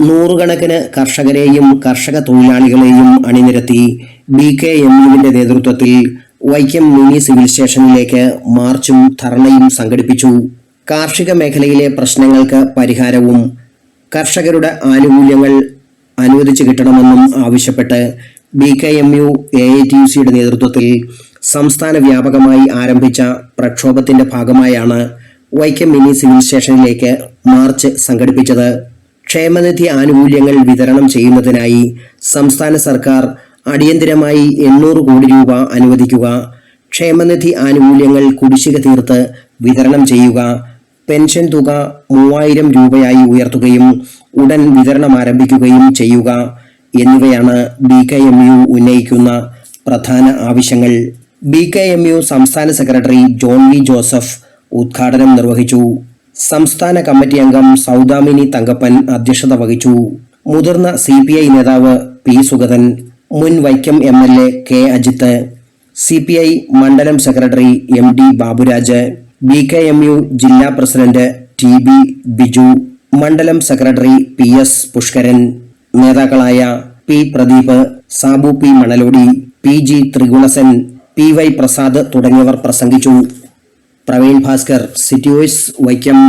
നൂറുകണക്കിന് കർഷകരെയും കർഷക തൊഴിലാളികളെയും അണിനിരത്തി ബി കെ എം യുവിന്റെ നേതൃത്വത്തിൽ വൈക്കം മിനി സിവിൽ സ്റ്റേഷനിലേക്ക് മാർച്ചും ധർണയും സംഘടിപ്പിച്ചു. കാർഷിക മേഖലയിലെ പ്രശ്നങ്ങൾക്ക് പരിഹാരവും കർഷകരുടെ ആനുകൂല്യങ്ങൾ അനുവദിച്ചു കിട്ടണമെന്നും ആവശ്യപ്പെട്ട് B K M U A I T U സിയുടെ നേതൃത്വത്തിൽ സംസ്ഥാന വ്യാപകമായി ആരംഭിച്ച പ്രക്ഷോഭത്തിന്റെ ഭാഗമായാണ് വൈക്കം മിനി സിവിൽ സ്റ്റേഷനിലേക്ക് മാർച്ച് സംഘടിപ്പിച്ചത്. ക്ഷേമനിധി ആനുകൂല്യങ്ങൾ വിതരണം ചെയ്യുന്നതിനായി സംസ്ഥാന സർക്കാർ അടിയന്തിരമായി എണ്ണൂറ് കോടി രൂപ അനുവദിക്കുക. ക്ഷേമനിധി ആനുകൂല്യങ്ങൾ കുടിശ്ശിക തീർത്ത് വിതരണം ചെയ്യുക. പെൻഷൻ തുക മൂവായിരം രൂപയായി ഉയർത്തുകയും ഉടൻ വിതരണം ആരംഭിക്കുകയും ചെയ്യുക എന്നിവയാണ് ബി കെ എം യു ഉന്നയിക്കുന്ന പ്രധാന ആവശ്യങ്ങൾ. ബി കെ എം യു സംസ്ഥാന സെക്രട്ടറി ജോൺ വി ജോസഫ് ഉദ്ഘാടനം നിർവഹിച്ചു. സംസ്ഥാന കമ്മിറ്റി അംഗം സൗദാമിനി തങ്കപ്പൻ അധ്യക്ഷത വഹിച്ചു. മുതിർന്ന സി പി ഐ നേതാവ് പി സുഗതൻ മുൻ Vaikom M L A K Ajith C P I മണ്ഡലം secretary M D Baburaj B K M U ജില്ലാ പ്രസിഡന്റ് ടി ബി ബിജു മണ്ഡലം സെക്രട്ടറി പി എസ് പുഷ്കരൻ നേതാക്കളായ P Pradeep Sabu P Manalodi P G Thrigunasan P Y Prasad തുടങ്ങിയവർ പ്രസംഗിച്ചു. Praveen Bhaskar city voice Vaikom